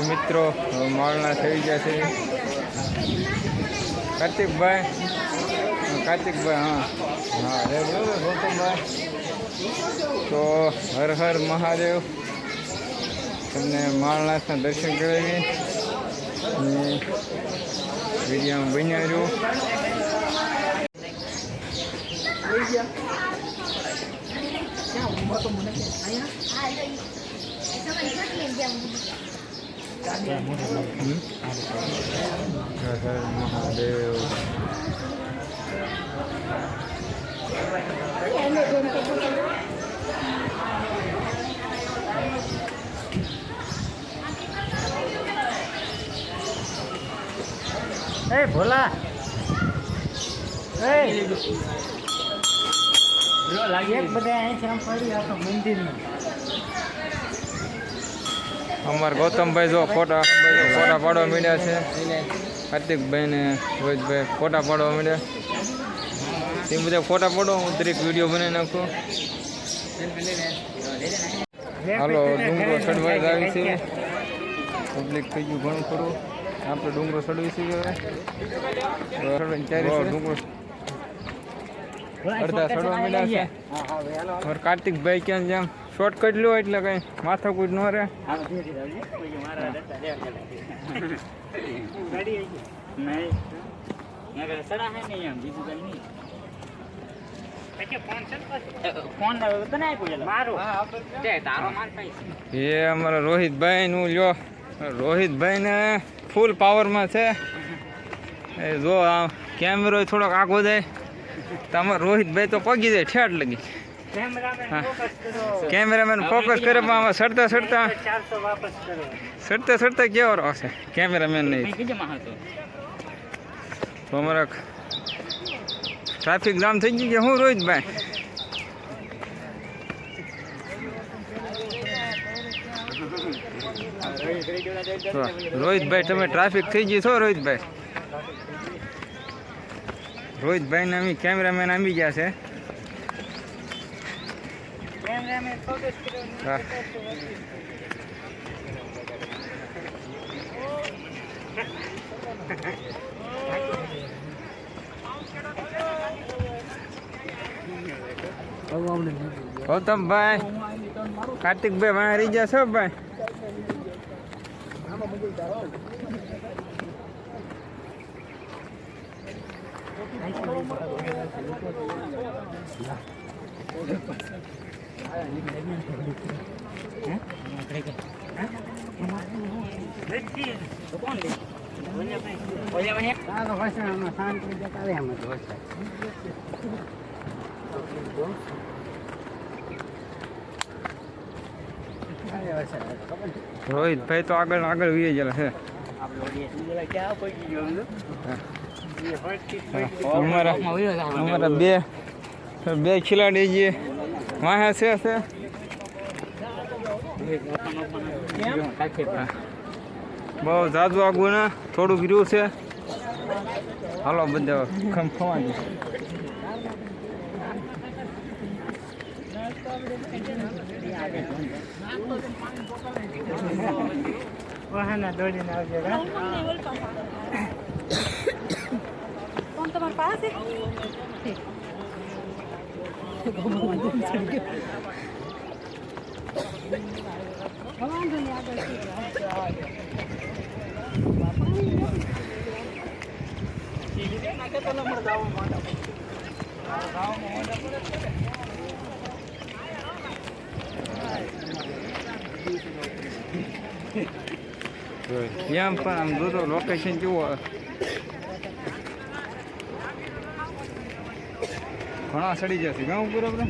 મિત્રો, માળના થઈ ગયા છે. કાર્તિકભાઈ કાર્તિકભાઈ, હા. હા, રે બરોબર ગૌતમભાઈ. તો હર હર મહાદેવ. તમને માળનાથના દર્શન કરાવી વિડીયોમાં બન્યા રહ્યો. હમ? હર હર મહાદેવ એ ભોલા એ એક બધા અહીંથી આમ પડી આખો મંદિરમાં અમાર ગૌતમભાઈ જો ફોટા ફોટા પાડવા મીડ્યા છે. કાર્તિકભાઈ ને રોહિતભાઈ ફોટા પાડવા મીડ્યા. તે બધા ફોટા પાડો હું દરેક વીડિયો બનાવી નાખું. હાલો ડુંગરો ચડવા આવી છે. પબ્લિક થઈ ગયું ઘણું ખરું. આપણે ડુંગરો ચડવી છે હવે. ડુંગરો અડધા ચડવા મીડ્યા છે. કાર્તિકભાઈ ક્યાં જેમ શોર્ટકટ લો એટલે કઈ માથાકૂટ ન રહે. એ અમારા રોહિતભાઈ નું લ્યો. રોહિતભાઈ ને ફૂલ પાવરમાં છે. એ જો આ કેમેરો થોડોક આગો જાય. તો રોહિતભાઈ તો પગી જાય, ઠેઠ લગી. કેમેરામેન ફોકસ કરે પણ આમાં સડતા સડતા ચારસો વાપસ કરો સડતા સડતા કેવો રહેશે કેમેરામેન નહીં તો અમારા ટ્રાફિક જામ થઈ ગઈ કે હું રોહિતભાઈ તો રોહિતભાઈ તમે ટ્રાફિક થઈ ગઈ છો રોહિતભાઈ રોહિતભાઈ ને અમે કેમેરામેન આવી ગયા છે કેમેરામેન ફોકસ કરો હા. ગૌતમભાઈ કાર્તિકભાઈ વાંહે રહી ગયા છો ભાઈ તો આગળ આગળ વીએ જલા છે. અમારા બે બે ખિલાડી જે વાહે છે છે. બહુ જાજુ આગું ને થોડુંક રહ્યું છે. હાલો બધા ખમ ખવાજી વાહના દોડીને આવજો તમારી પાસે? એમ પણ આમ જોતો લોકેશન કેવું આવે. ઘણા સડી જશે ગામ ઉપર આપણે સાઈડ મારો પાસે ને આખું વાહનું ઘડીક ઊભો રહે બેટા ઊભો રહે ઊભો રહે સાસુ મારું સડી જશે તમારું કરે.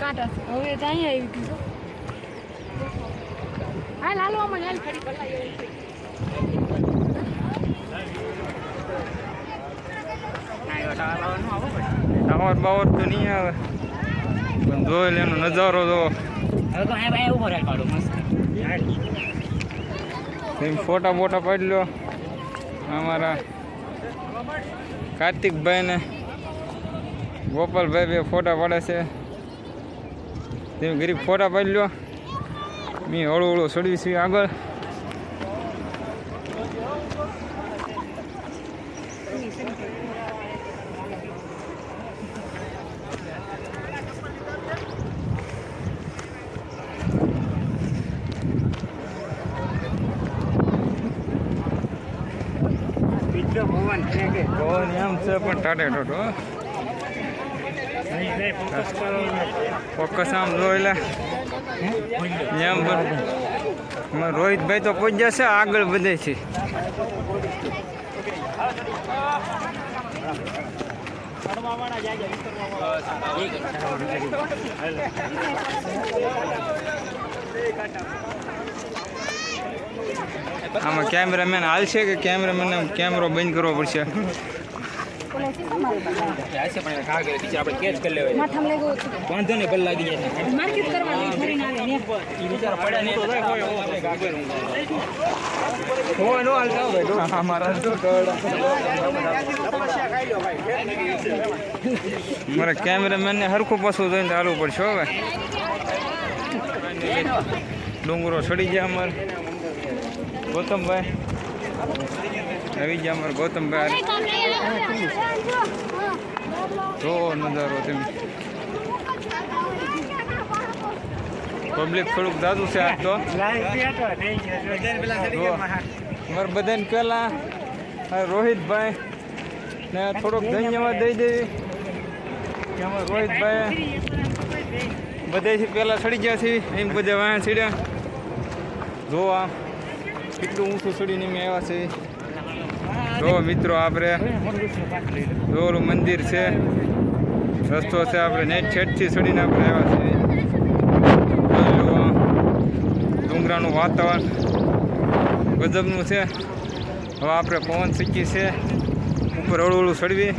કાંટા હવે ત્યાં આવી ગયું હા લાલો આમાં હાલ ખડી પલાઈ ટાવર બાવર તો નહીં આવે. પણ જોઈ લે એનો નજારો જો ફોટા બોટા પાડી લો અમારા કાર્તિકભાઈ ને ગોપાલભાઈ બે ફોટા પાડે છે. તેમ ગરીબ ફોટા પાડી લો મેં હળું હળું ચડવી છું આગળ. પવન એમ છે પણ ટાટે ટાટો ફોકસ કરો ફોકસ આમ એમ રોહિતભાઈ તો પહોંચ્યા છે, આગળ વધે છે. આમાં કેમેરામેન હાલશે કે કેમેરામેન કેમેરો બંધ કરવો પડશે? મારે વાંધો નહીં ભલે લાગી જાય. આવે ને. કેમેરામેનને હરખું પાછું જોઈને ચાલવું પડશે હવે ડુંગરો ચડી ગયા અમારે. ગૌતમભાઈ. આવી ગયા અમારે ગૌતમભાઈ. જો નજારો તેમ. પબ્લિક થોડુંક દાદુ છે આજ તો. અમારે બધાને પહેલાં રોહિતભાઈ ને થોડોક ધન્યવાદ દઈ દેવી. અમારે રોહિતભાઈ બધેથી પહેલાં ચડી ગયા છે એમ બધા વાયા ચડ્યા જો આ કેટલું ઊંચું ચડીને મેં આવ્યા છે. જો મિત્રો આપણે. જો ઓલું મંદિર છે. રસ્તો છે આપણે નેટ છેટથી ચડીને આપણે આવ્યા છીએ. ડુંગરાનું વાતાવરણ ગજબનું છે. હવે આપણે પવન શીખી છે ઉપર હળવું હળવું ચડવી